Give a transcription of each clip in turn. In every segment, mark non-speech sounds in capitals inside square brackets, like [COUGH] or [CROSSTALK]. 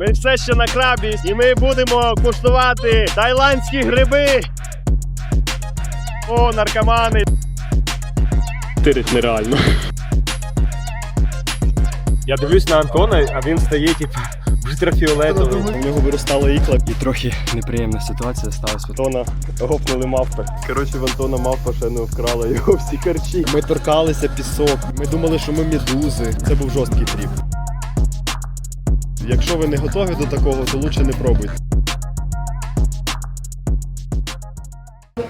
Ми все ще на крабі, і ми будемо куштувати тайландські гриби. О, наркомани. Тирить нереально. Я дивлюсь на Антона, а він стає, типу, ультрафіолетовий. У нього виростала ікла і трохи неприємна ситуація сталася. Антона гопнули мавпи. Коротше, в Антона мавпа ще не вкрала його всі карчі. Ми торкалися пісок. Ми думали, що ми медузи. Це був жорсткий тріп. Якщо ви не готові до такого, то лучше не пробуйте.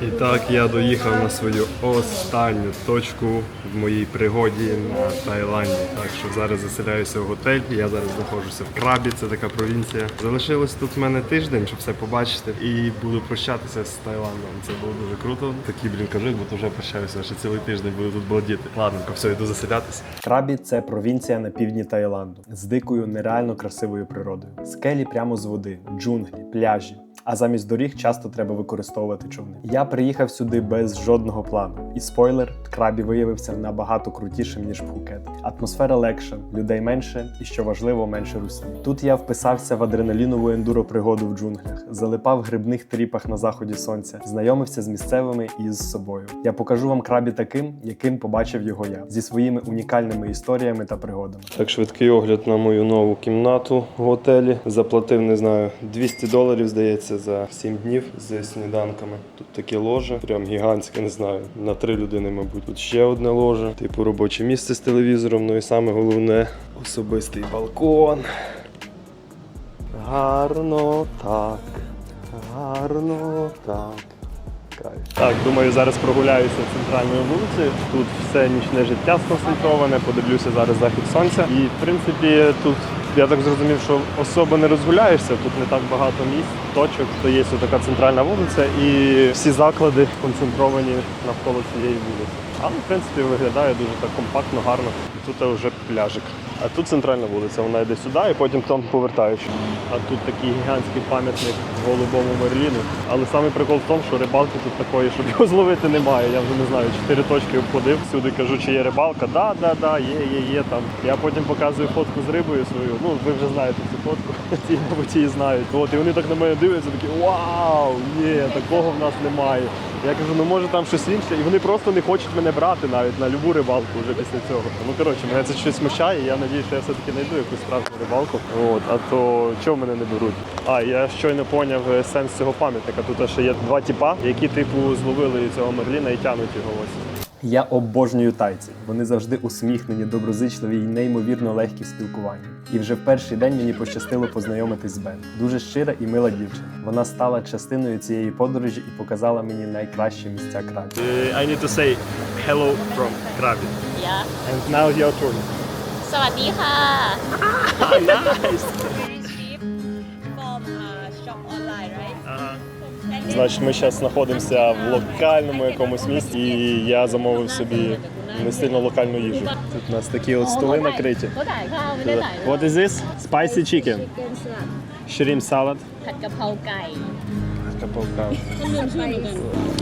І так я доїхав на свою останню точку в моїй пригоді на Таїланді. Так що зараз заселяюся в готель. Я зараз знаходжуся в Крабі, це така провінція. Залишилось тут в мене тиждень, щоб все побачити. І буду прощатися з Таїландом. Це було дуже круто. Такий блін кажу, бо вже прощаюся. Ще цілий тиждень буду тут балдіти. Ладненько, все, йду заселятися. Крабі це провінція на півдні Таїланду з дикою, нереально красивою природою. Скелі прямо з води, джунглі, пляжі. А замість доріг часто треба використовувати човни. Я приїхав сюди без жодного плану. І спойлер, крабі виявився набагато крутішим ніж Пхукет. Атмосфера легша, людей менше і що важливо, менше русні. Тут я вписався в адреналінову ендуро пригоду в джунглях, залипав в грибних тріпах на заході сонця, знайомився з місцевими і з собою. Я покажу вам крабі таким, яким побачив його я, зі своїми унікальними історіями та пригодами. Так, швидкий огляд на мою нову кімнату в готелі. Заплатив, не знаю, 200 доларів, здається, за 7 днів з сніданками. Тут таке ложе, прям гігантське, не знаю, на три людини, мабуть. Тут ще одне ложе, типу робоче місце з телевізором. Ну і саме головне особистий балкон. Гарно так. Гарно так. Так, думаю, зараз прогуляюся центральною вулицею. Тут все нічне життя сконцентроване, подивлюся зараз захід сонця. І в принципі тут я так зрозумів, що особо не розгуляєшся, тут не так багато місць, точок. То є така центральна вулиця і всі заклади концентровані навколо цієї вулиці. Але в принципі виглядає дуже так компактно, гарно. Тут вже пляжик. А тут центральна вулиця, вона йде сюди і потім там повертаючи. А тут такий гігантський пам'ятник голубому Мерліну. Але саме прикол в тому, що рибалки тут такої, щоб його зловити немає. Я вже не знаю, чотири точки обходив. Всюди кажу, чи є рибалка. Да, да, да, є, є, є там. Я потім показую фотку з рибою свою. Ну, ви вже знаєте цю фотку. [LAUGHS] Ті, мабуть, її знають. От, і вони так на мене дивляться, такі вау, є, такого в нас немає. Я кажу, ну може там щось інше, і вони просто не хочуть мене брати навіть на любу рибалку вже після цього. Ну коротше, мене це щось смущає. Я надію, що я все-таки знайду якусь справжню рибалку. От, а то чого мене не беруть? А я щойно поняв е, сенс цього пам'ятника. Тут ще є два тіпа, які типу зловили цього мерліна і тянуть його ось. Я обожнюю тайців. Вони завжди усміхнені, доброзичливі і неймовірно легкі в спілкуванні. І вже в перший день мені пощастило познайомитись з Бен. Дуже щира і мила дівчина. Вона стала частиною цієї подорожі і показала мені найкращі місця Крабі. I need to say hello from Krabi. Yeah. And now your turn. สวัสดีค่ะ nice. Very cheap from uh, shop online, right? And Значить, ми зараз знаходимося в локальному якомусь місті, і я замовив собі не сильно локальну їжу. Тут у нас такі от столи накриті. ก็ได้ข้าวไม่ได้หลาย What is this? Spicy chicken. เป็นสลัด Shrimp salad. ผัดกะเพราไก่ มันรวมชื่อเหมือนกัน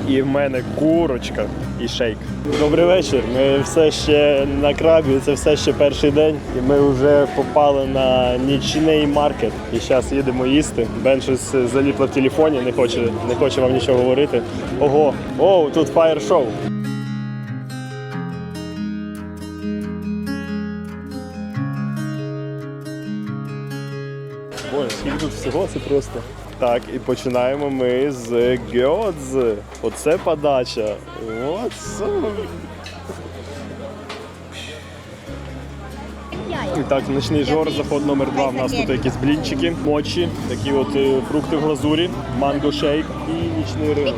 і в мене курочка і шейк. Добрий вечір. Ми все ще на крабі, це все ще перший день. І ми вже попали на нічний маркет. І зараз їдемо їсти. Бен щось заліпла в телефоні, не хоче, не хоче вам нічого говорити. Ого, о, тут фаєр-шоу. Боже, скільки тут всього, це просто. Так, і починаємо ми з гьодзи. Оце подача. Оце. І так, ночний жор, заход номер два. У нас тут якісь блінчики, мочі, такі от е, фрукти в глазурі, манго шейк і нічний ринок.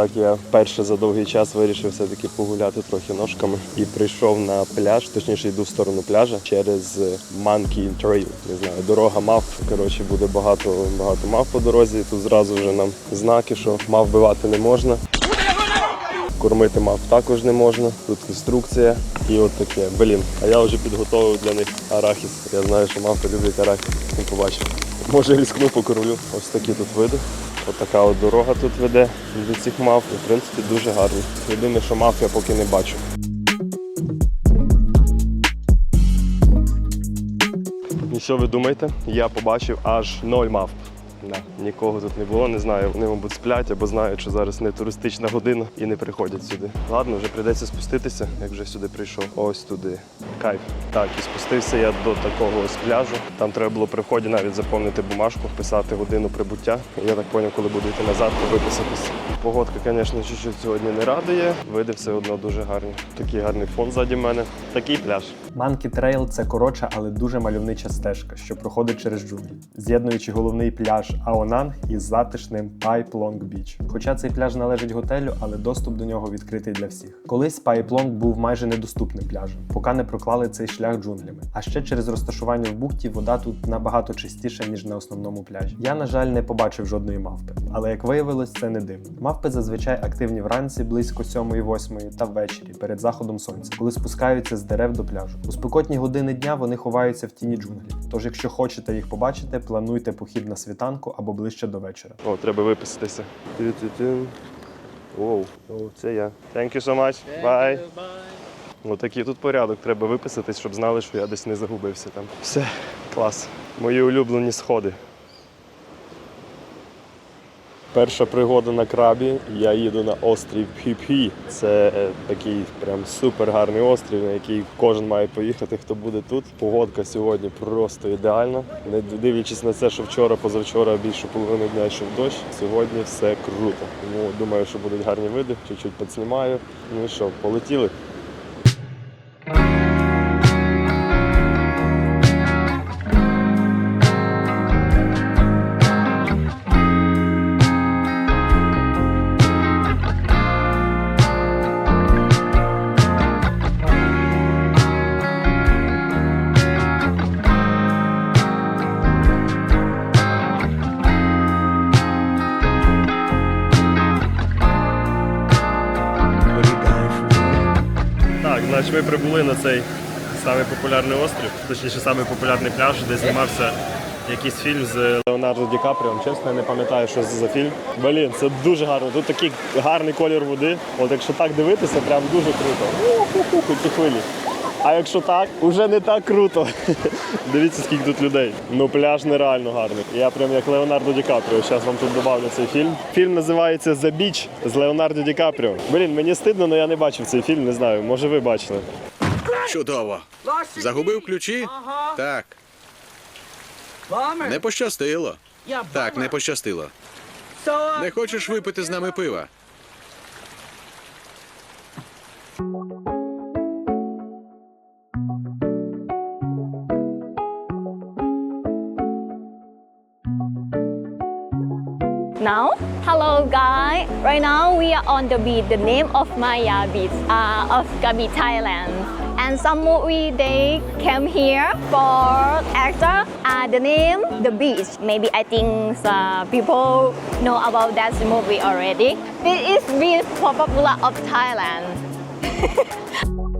Так я вперше за довгий час вирішив все-таки погуляти трохи ножками і прийшов на пляж, точніше йду в сторону пляжа через Monkey Trail. Не знаю, дорога мав. Коротше, буде багато багато мав по дорозі. Тут зразу вже нам знаки, що мав вбивати не можна. Кормити мав також не можна. Тут інструкція і от таке. Блін, а я вже підготовив для них арахіс. Я знаю, що мавпи люблять арахіс. Не побачив. Може різкну покормлю. Ось такі тут види. Отака от дорога тут веде до цих мав. І, в принципі, дуже гарно. Єдине, що мав я поки не бачу. І що ви думаєте? Я побачив аж ноль мав. Да. Нікого тут не було, не знаю. Вони, мабуть, сплять або знають, що зараз не туристична година і не приходять сюди. Ладно, вже прийдеться спуститися, як вже сюди прийшов. Ось туди. Кайф. Так, і спустився я до такого ось пляжу. Там треба було при вході навіть заповнити бумажку, писати годину прибуття. Я так зрозумів, коли буду йти назад, то виписатись. Погодка, звісно, чуть-чуть сьогодні не радує. Види все одно дуже гарні. Такий гарний фон ззаді мене. Такий пляж. Манкі Трейл це коротша, але дуже мальовнича стежка, що проходить через джунглі, з'єднуючи головний пляж Аонанг із затишним Пайп Лонг Біч. Хоча цей пляж належить готелю, але доступ до нього відкритий для всіх. Колись Пайп Лонг був майже недоступним пляжем, поки не проклали цей шлях джунглями. А ще через розташування в бухті вода тут набагато чистіша ніж на основному пляжі. Я, на жаль, не побачив жодної мавпи, але як виявилось, це не дивно. Мавпи зазвичай активні вранці близько 7-8 та ввечері перед заходом сонця, коли спускаються з дерев до пляжу. У спекотні години дня вони ховаються в тіні джунглів. Тож, якщо хочете їх побачити, плануйте похід на світанку або ближче до вечора. О, треба виписатися. Тю-тю-тю. Оу, Оу, це я. Thank you so much. Bye. Отакий тут порядок. Треба виписатись, щоб знали, що я десь не загубився там. Все, клас. Мої улюблені сходи. Перша пригода на крабі. Я їду на острів Пі-Пі. Це е, такий прям супер гарний острів, на який кожен має поїхати, хто буде тут. Погодка сьогодні просто ідеальна. Не дивлячись на це, що вчора, позавчора більше половини дня йшов дощ. Сьогодні все круто. Тому думаю, що будуть гарні види. Чуть-чуть підснімаю. Ну і що, полетіли. Значить ми прибули на цей самий популярний острів, точніше самий популярний пляж, де знімався якийсь фільм з Леонардо Ді Капріо. Чесно, я не пам'ятаю, що це за фільм. Блін, це дуже гарно. Тут такий гарний колір води. От якщо так дивитися, прям дуже круто. Ці хвилі. А якщо так, уже не так круто. [LAUGHS] Дивіться, скільки тут людей. Ну пляж нереально гарний. Я прям як Леонардо Ді Капріо. Зараз вам тут добавлю цей фільм. Фільм називається The Beach з Леонардо Ді Капріо. Блін, мені стидно, але я не бачив цей фільм, не знаю. Може ви бачили. Чудово. Загубив ключі? Так. Не пощастило. Так, не пощастило. Не хочеш випити з нами пива? Now, hello guys. Right now we are on the beach. The name of Maya Beach uh, of Krabi, Thailand. And some movie they came here for actor. Uh, the name The Beach. Maybe I think uh, people know about that movie already. This is beach popular of Thailand. [LAUGHS]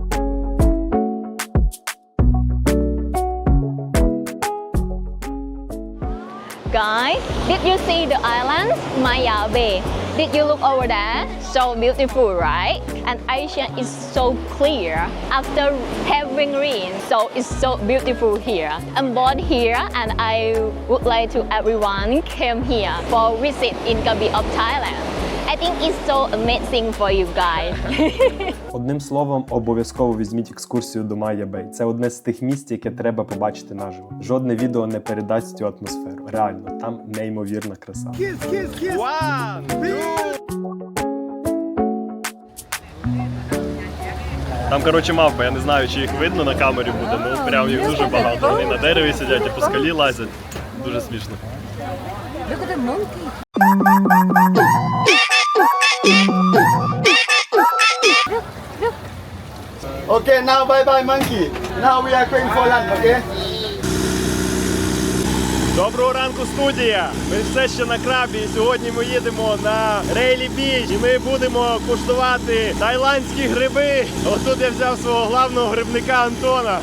Guys, did you see the island Maya Bay? Did you look over there? So beautiful, right? And ocean is so clear after having rain. So it's so beautiful here. I'm born here and I would like to everyone came here for visit in Krabi of Thailand. I think it's so amazing for you guys. [LAUGHS] Одним словом, обов'язково візьміть екскурсію до Майя Бей. Це одне з тих місць, яке треба побачити наживо. Жодне відео не передасть цю атмосферу. Реально, там неймовірна краса. Там, коротше, мавпи, я не знаю, чи їх видно на камері буде, ну прям їх дуже багато. Вони на дереві сидять і по скалі лазять. Дуже смішно. Okay, now bye bye monkey. Now we are going for lunch, okay? Доброго ранку, студія! Ми все ще на крабі. Сьогодні ми їдемо на Рейлі Біч і ми будемо куштувати тайландські гриби. Отут я взяв свого главного грибника Антона.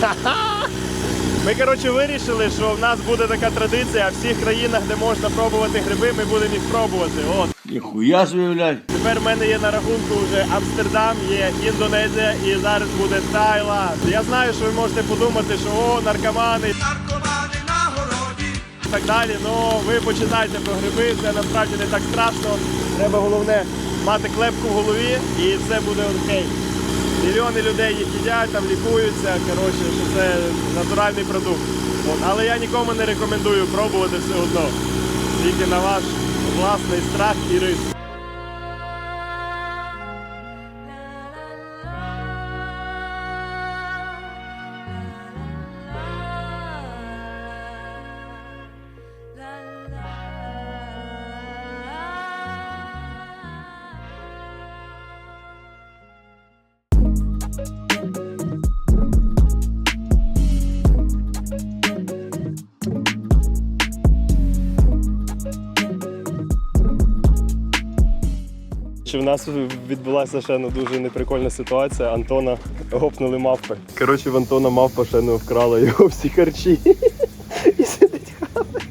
[LAUGHS] Ми коротше вирішили, що в нас буде така традиція, в всіх країнах, де можна пробувати гриби, ми будемо їх пробувати. От. Ніхуя собі. Тепер в мене є на рахунку вже Амстердам, є Індонезія і зараз буде Таїланд. Я знаю, що ви можете подумати, що о, наркомани. наркомани на І так далі. Ну ви почитайте про гриби, це насправді не так страшно. Треба головне мати клепку в голові і все буде окей. Мільйони людей їх їдять, там лікуються. Коротше, що це натуральний продукт. От. Але я нікому не рекомендую пробувати все одно. Тільки на ваш власний страх і ризик. Чи в нас відбулася ще ну, дуже неприкольна ситуація. Антона гопнули мавпи. Коротше, в Антона мавпа ще не вкрала його всі харчі. І сидить хаває.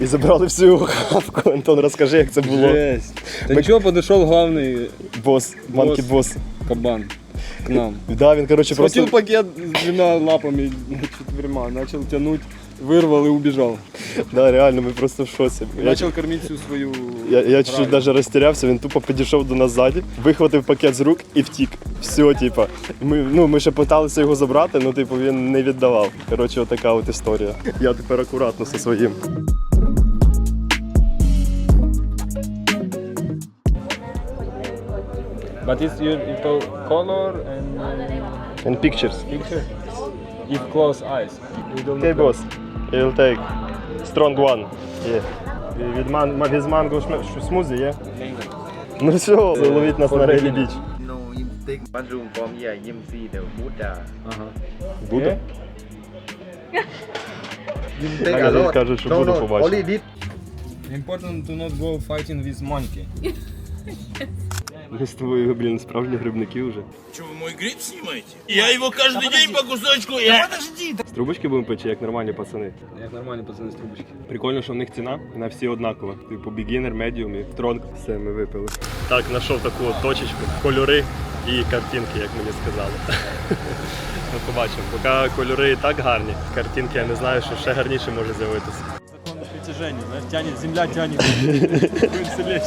І забрали всю його хавку. Антон, розкажи, як це було. Жесть. Да ничего, подошел главный Бос, манкі бос. кабан к нам. Да, він, коротше, Схватил просто. пакет с двумя лапами четверма, начал тянуть, вырвал и убежал. Да, реально, ми просто в шоці. Я, начал кормить всю свою... я, я чуть-чуть даже розтірявся, він тупо підійшов до нас ззаді, вихватив пакет з рук і втік. Все, типа. Ми, ну, ми ще питалися його забрати, ну, типу, він не віддавав. Коротше, отака от історія. Я тепер акуратно зі своїм. But it's your you color and And pictures. picture. If close eyes. You don't Okay, boss. You'll take strong one. Yeah. Від, ман, від манго шме- смузі є? Ну все, ловіть нас на Рейлі Біч. No, im tik ban from here, im see the Buddha. Буде? Im take a він lot. каже, що no, буду no, побачити. only this. Important to not go fighting with monkey. Ми з тобою, блін, справжні грибники вже. Что, вы мой гриб снимаете? Я его каждый день по кусочку, я... З трубочки будемо печи, як нормальні пацани. Як нормальні пацани з трубочки. Прикольно, що в них ціна на всі однакова. Типу beginner, medium і тронк. Все, ми випили. Так, знайшов таку от точечку, кольори і картинки, як мені сказали. [LAUGHS] Ми побачимо. Поки кольори і так гарні, картинки я не знаю, що ще гарніше може з'явитися. Закон знаешь, тянет, земля тянет. [LAUGHS]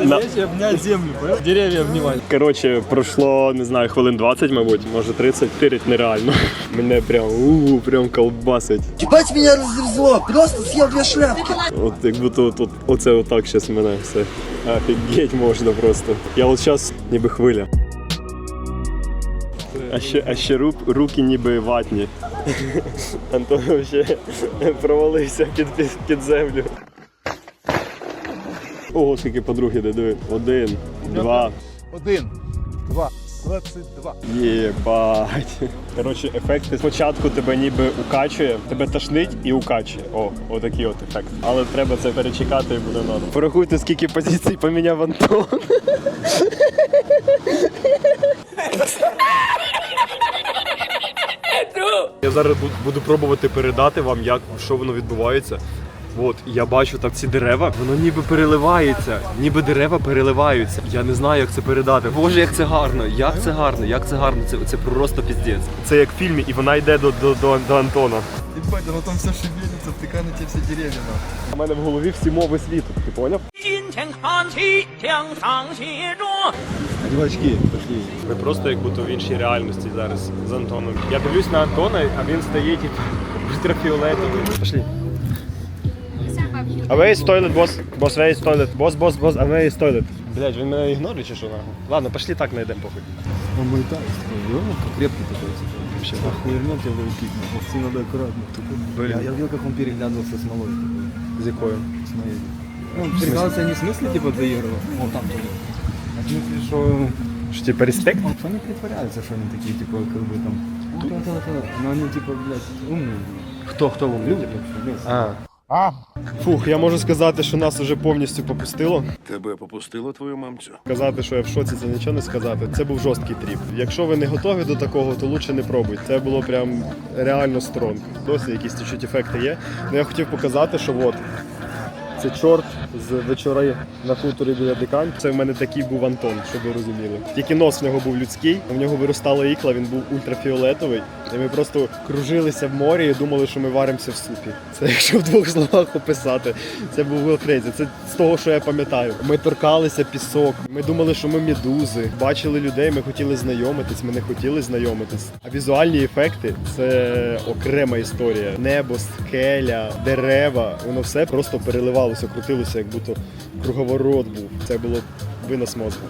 На- обнять землю, понял? Деревья обнимать. Коротше, пройшло, не знаю, хвилин 20, мабуть, може 30, тирить нереально. [LAUGHS] Мене прям у прям колбасить. Ебать меня разрезло, просто съел две шляпки. От як будто от, от, оце отак зараз мене все. Офігеть можна просто. Я от зараз ніби хвиля. А ще, а ще рук, руки ніби ватні. [LAUGHS] Антон ще провалився під, під, під землю. Ого, скільки подруги диви. Один, два. Один, два, двадцать два. Єбать. Коротше, ефекти спочатку тебе ніби укачує, тебе тошнить і укачує. О, отакий от ефект. Але треба це перечекати і буде норм. Порахуйте, скільки позицій поміняв Антон. Я зараз буду пробувати передати вам, як що воно відбувається. От, я бачу так ці дерева, воно ніби переливається, ніби дерева переливаються. Я не знаю, як це передати. Боже, як це гарно, як це гарно, як це гарно, це, це просто піздець. Це як в фільмі, і вона йде до, до, до, до Антона. Ебать, оно там все шевелится, втыкай на те все деревья. У мене в голові всі мови світу, ти поняв? Одевай очки, пошли. Ми просто як будто в іншій реальності зараз з Антоном. Я дивлюсь на Антона, а він стоїть типу, ультрафіолетовий. Пошли. А where is toilet, boss? Boss, where is toilet? Boss, boss, boss, а where is toilet? Блять, він мене ігнорує чи що нахуй? Ладно, пошли так знайдемо похуй. Он мой тайс, такой, как крепкий такой. Вообще, охуернет тебя в руки. Овцы надо аккуратно. Блин. Я, я видел, как он переглядывался с малой. З якою? С моей. Ну, переглядывался не в смысле, типа, заигрывал. О, там тоже. А в смысле, что... Що, типа респект? Что они притворяются, что они такие, типа, как бы там... «Та-та-та». Но они, типа, блядь, умные. Хто, хто вам? Люди, так что, блядь. А. Фух, я можу сказати, що нас вже повністю попустило. Тебе попустило твою мамцю? Казати, що я в шоці, це нічого не сказати. Це був жорсткий тріп. Якщо ви не готові до такого, то лучше не пробуйте. Це було прям реально стронг. Досі якісь чуть ефекти є. Ну я хотів показати, що от. Це чорт з вечори на хуторі біля дикань. Це в мене такий був Антон, щоб ви розуміли. Тільки нос в нього був людський, в нього виростала ікла, він був ультрафіолетовий. І ми просто кружилися в морі і думали, що ми варимося в супі. Це якщо в двох словах описати. Це був Crazy. Це з того, що я пам'ятаю. Ми торкалися пісок. Ми думали, що ми медузи. Бачили людей, ми хотіли знайомитись, ми не хотіли знайомитись. А візуальні ефекти це окрема історія. Небо, скеля, дерева. Воно все просто переливалося, крутилося, як будто круговорот був. Це було винос мозку.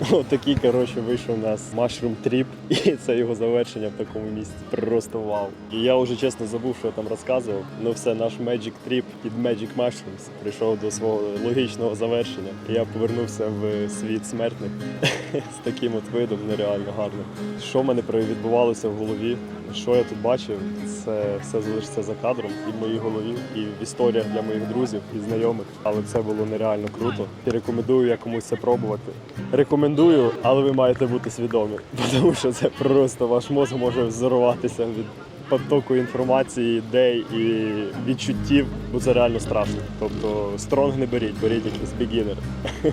[LAUGHS] Отакий, коротше, вийшов у нас Mushroom Trip, і це його завершення в такому місці. Просто вау. І я вже чесно забув, що я там розказував. Ну все, наш Magic Trip під Magic Mushrooms прийшов до свого логічного завершення. І я повернувся в світ смертних [LAUGHS] з таким от видом нереально гарним. Що в мене відбувалося в голові? Що я тут бачив? Це все залишиться за кадром і в моїй голові, і в історіях для моїх друзів і знайомих. Але це було нереально круто. І рекомендую я комусь це пробувати. Рекомендую, але ви маєте бути свідомі, [LAUGHS] тому що це просто ваш мозг може взорватися від потоку інформації, ідей і відчуттів, бо це реально страшно. Тобто стронг не беріть, беріть якийсь бігінер. [LAUGHS]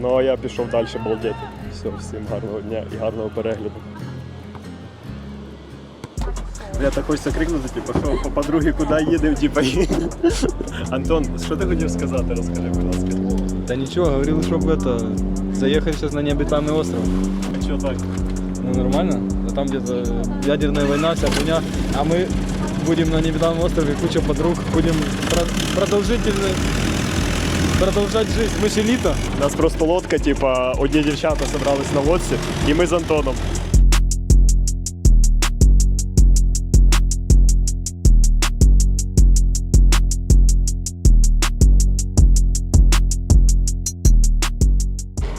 Ну а я пішов далі балдіти. Все, всім гарного дня і гарного перегляду. Я так хочеться крикнути, типу, що по подруги куди їдемо, типу. Антон, що ти хотів сказати, розкажи, будь ласка. Да ничего, говорил, чтобы это, заехать сейчас на необитаемый остров. А що так? Ну нормально, а там где-то ядерная война, вся хуйня, а мы будем на необитаемом острове, куча подруг, будем про- продолжительно продолжать жизнь. Мы ж элита. У нас просто лодка, типа, одні дівчата зібрались на лодці, і ми з Антоном.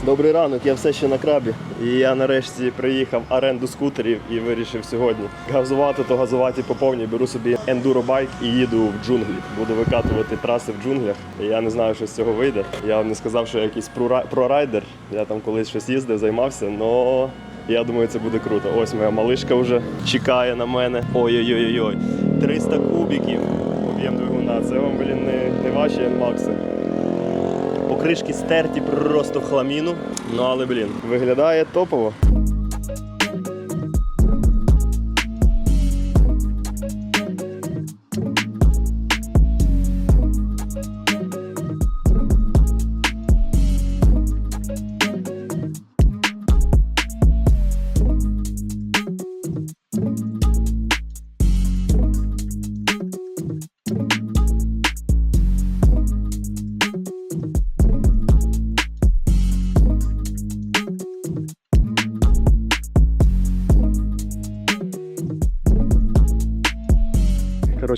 Добрий ранок, я все ще на крабі. І я нарешті приїхав оренду скутерів і вирішив сьогодні газувати, то газувати по повній. Беру собі ендуробайк і їду в джунглі. Буду викатувати траси в джунглях. Я не знаю, що з цього вийде. Я вам не сказав, що я якийсь прорайдер. Я там колись щось їздив, займався, але я думаю, це буде круто. Ось моя малишка вже чекає на мене. Ой-ой-ой-ой. 300 кубіків. Об'єм двигуна. Це вам, блін, не, не ваші енмакси. Покришки стерті просто в хламіну. Ну але блін, виглядає топово.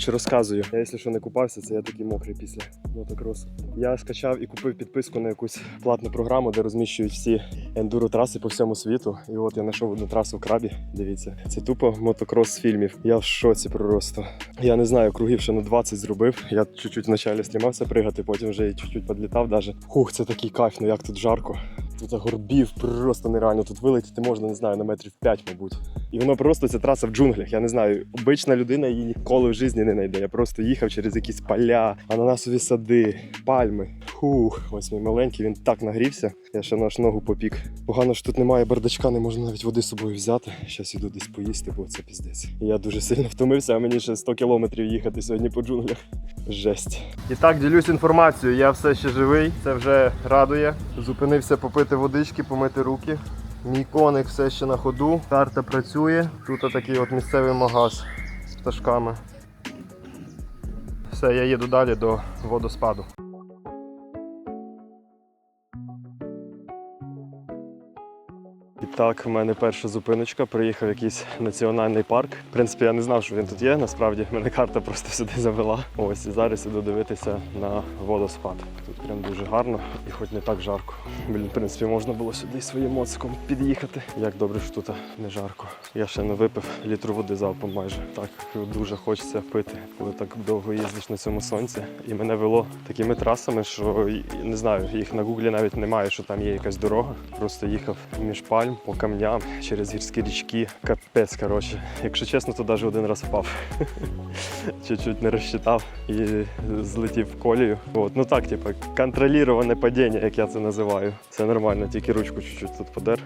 Коротше, розказую. Я, якщо що не купався, це я такий мокрий після мотокросу. Я скачав і купив підписку на якусь платну програму, де розміщують всі ендуро траси по всьому світу. І от я знайшов одну трасу в крабі. Дивіться, це тупо мотокрос фільмів. Я в шоці просто. Я не знаю, кругів ще на 20 зробив. Я чуть-чуть вначалі стрімався пригати, потім вже і чуть-чуть підлітав. Даже. Хух, це такий кайф, ну як тут жарко. Тут горбів просто нереально. Тут вилетіти можна, не знаю, на метрів 5, мабуть. І воно просто ця траса в джунглях. Я не знаю, обична людина її ніколи в житті не знайде. Я просто їхав через якісь поля, ананасові сади, пальми. Фух, ось мій маленький, він так нагрівся. Я ще наш ногу попік. Погано, що тут немає бардачка, не можна навіть води з собою взяти. Зараз іду десь поїсти, бо це піздець. Я дуже сильно втомився, а мені ще 100 кілометрів їхати сьогодні по джунглях. Жесть. І так, ділюсь інформацією. Я все ще живий, це вже радує. Зупинився попити водички, помити руки. Мій коник все ще на ходу. Карта працює. Тут такий от місцевий магаз з пташками. Все, я їду далі до водоспаду. Так, в мене перша зупиночка. Приїхав якийсь національний парк. В принципі, я не знав, що він тут є. Насправді [LAUGHS] мене карта просто сюди завела. Ось і зараз іду дивитися на водоспад. Тут прям дуже гарно і хоч не так жарко. Блін, в принципі, можна було сюди своїм моциком під'їхати. Як добре, що тут не жарко. Я ще не випив літру води залпом майже. Так дуже хочеться пити, коли так довго їздиш на цьому сонці. І мене вело такими трасами, що не знаю, їх на гуглі навіть немає, що там є якась дорога. Просто їхав між пальм по камням через гірські річки. Капець, коротше. Якщо чесно, то навіть один раз впав. [LAUGHS] Чуть-чуть не розчитав і злетів в колію. От, ну так, типу, контроліроване падіння, як я це називаю. Це нормально, тільки ручку чуть-чуть тут подер.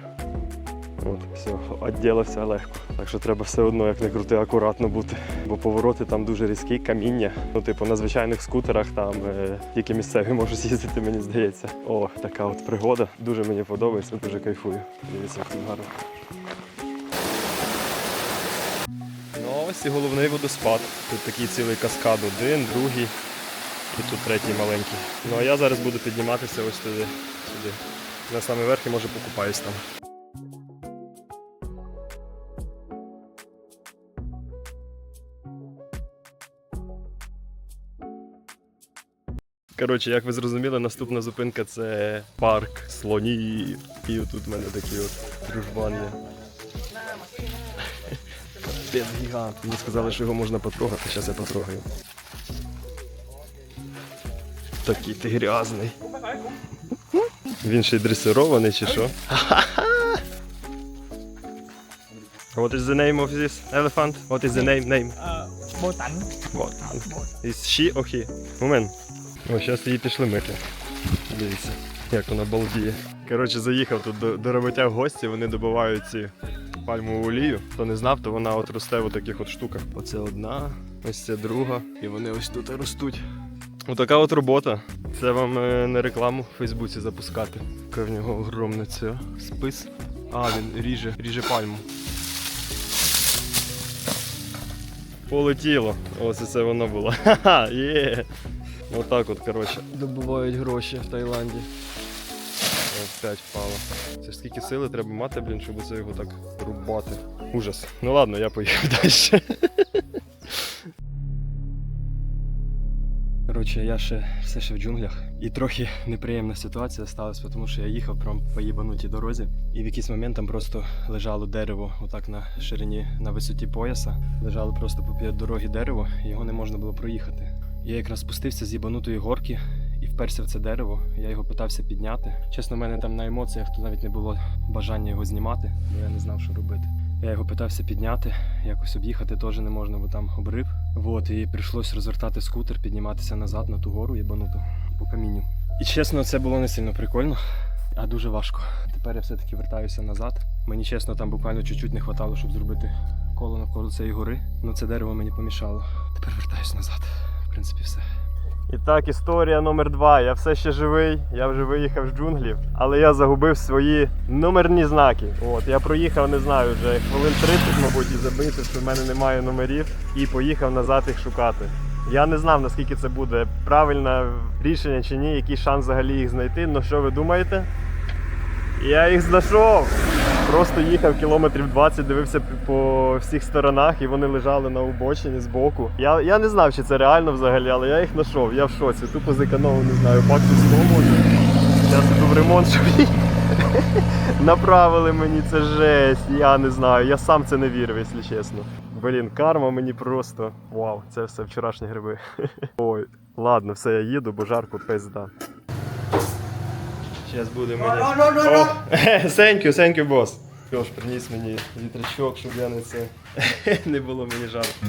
От, все, відділився легко. Так що треба все одно, як не крути, акуратно бути. Бо повороти там дуже різкі, каміння. Ну, типу, на звичайних скутерах там е, тільки місцеві можуть [LAUGHS] з'їздити, мені здається. О, така от пригода. Дуже мені подобається, дуже кайфую. Дивіться, як тут гарно. Ну, ось і головний водоспад. Тут такий цілий каскад, один, другий. І тут третій маленький. Ну а я зараз буду підніматися ось туди, сюди. На самий верх і може покупаюсь там. Коротше, як ви зрозуміли, наступна зупинка це парк слонів. І отут в мене такий от дружбан є. Капець гігант. Мені сказали, що його можна потрогати, зараз я потрогаю. Такий ти грязний. Він ще й дресирований чи що? What is the name of this elephant? What is the name? name? Ботан. Ботан. Is she or he? Момент. О, зараз її пішли мити. Дивіться, як вона балдіє. Коротше, заїхав тут до, до роботяг гості, вони добувають ці пальмову олію. Хто не знав, то вона от росте в таких от штуках. Оце одна, ось це друга. І вони ось тут ростуть. Отака от робота. Це вам е, не рекламу в Фейсбуці запускати. Яка в нього огромне це спис. А, він ріже, ріже пальму. Полетіло. Ось це воно було. [LAUGHS] Ха-ха, є. Отак от, коротше, добувають гроші в Таїланді. Опять впало. Це ж скільки сили треба мати, блін, щоб це його так рубати. Ужас. Ну ладно, я поїхав [LAUGHS] далі. Коротше, я ще все ще в джунглях. І трохи неприємна ситуація сталася, тому що я їхав прям по їбанутій дорозі, і в якийсь момент там просто лежало дерево, отак на ширині, на висоті пояса. Лежало просто попід дороги дерево, і його не можна було проїхати. Я якраз спустився з їбанутої горки і вперся в це дерево. Я його питався підняти. Чесно, в мене там на емоціях то навіть не було бажання його знімати, бо я не знав, що робити. Я його питався підняти, якось об'їхати теж не можна, бо там обрив. Вот, і прийшлось розвертати скутер, підніматися назад на ту гору єбануту по камінню. І чесно, це було не сильно прикольно, а дуже важко. Тепер я все-таки вертаюся назад. Мені чесно, там буквально чуть-чуть не хватало, щоб зробити коло навколо цієї гори. Ну це дерево мені помішало. Тепер вертаюся назад. Принципі, все. І так, історія номер два. Я все ще живий, я вже виїхав з джунглів, але я загубив свої номерні знаки. От, я проїхав, не знаю, вже хвилин 30, мабуть, і забити, що в мене немає номерів, і поїхав назад їх шукати. Я не знав, наскільки це буде правильне рішення чи ні, який шанс взагалі їх знайти. Ну що ви думаєте? Я їх знайшов. Просто їхав кілометрів 20, дивився по всіх сторонах, і вони лежали на обочині збоку. Я, я не знав, чи це реально взагалі, але я їх знайшов. Я в шоці. Тупо зекономив, не знаю, баксів 100 може. Зараз іду в ремонт, їх [LAUGHS] направили мені це жесть. Я не знаю. Я сам це не вірив, якщо чесно. Блін, карма мені просто. Вау, це все вчорашні гриби. [LAUGHS] Ой, ладно, все, я їду, бо жарко пизда. Зараз буде мені. [LAUGHS] Thank you, thank you, boss. Льош, приніс мені вітрячок, щоб я не це [LAUGHS] не було мені жарко.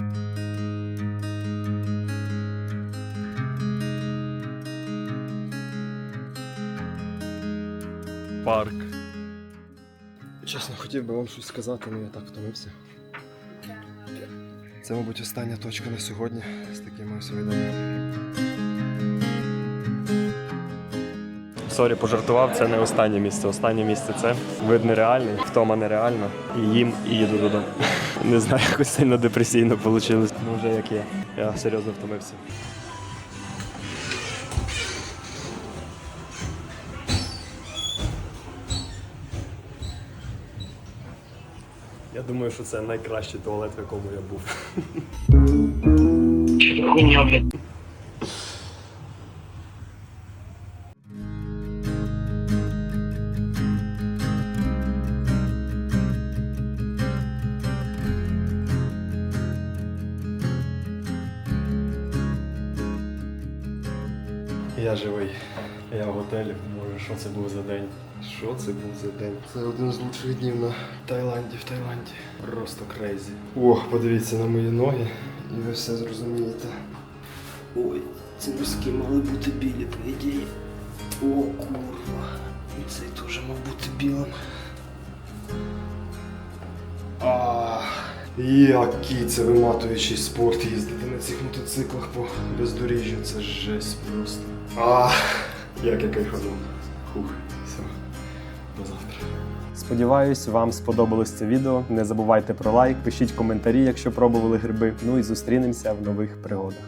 Парк. Чесно, хотів би вам щось сказати, але я так втомився. Це, мабуть, остання точка на сьогодні з такими ось Сорі, пожартував, це не останнє місце. Останнє місце це вид нереальний, втома нереальна. І їм і їду додому. [LAUGHS] Не знаю, якось сильно депресійно вийшло. Ну вже як є. Я серйозно втомився. Я думаю, що це найкращий туалет, в якому я був. Я живий. Я в готелі. Може, що це був за день? Що це був за день? Це один з лучших днів на Таїланді, в Таїланді. Просто крейзі. О, подивіться на мої ноги, і ви все зрозумієте. Ой, ці носки мали бути білі, по ідеї. О, курва. І цей теж мав бути білим. А, який це виматуючий спорт їздити на цих мотоциклах по бездоріжжю. Це жесть просто. А, як я кайфанув. Фух, все. До завтра. Сподіваюсь, вам сподобалось це відео. Не забувайте про лайк, пишіть коментарі, якщо пробували гриби. Ну і зустрінемося в нових пригодах.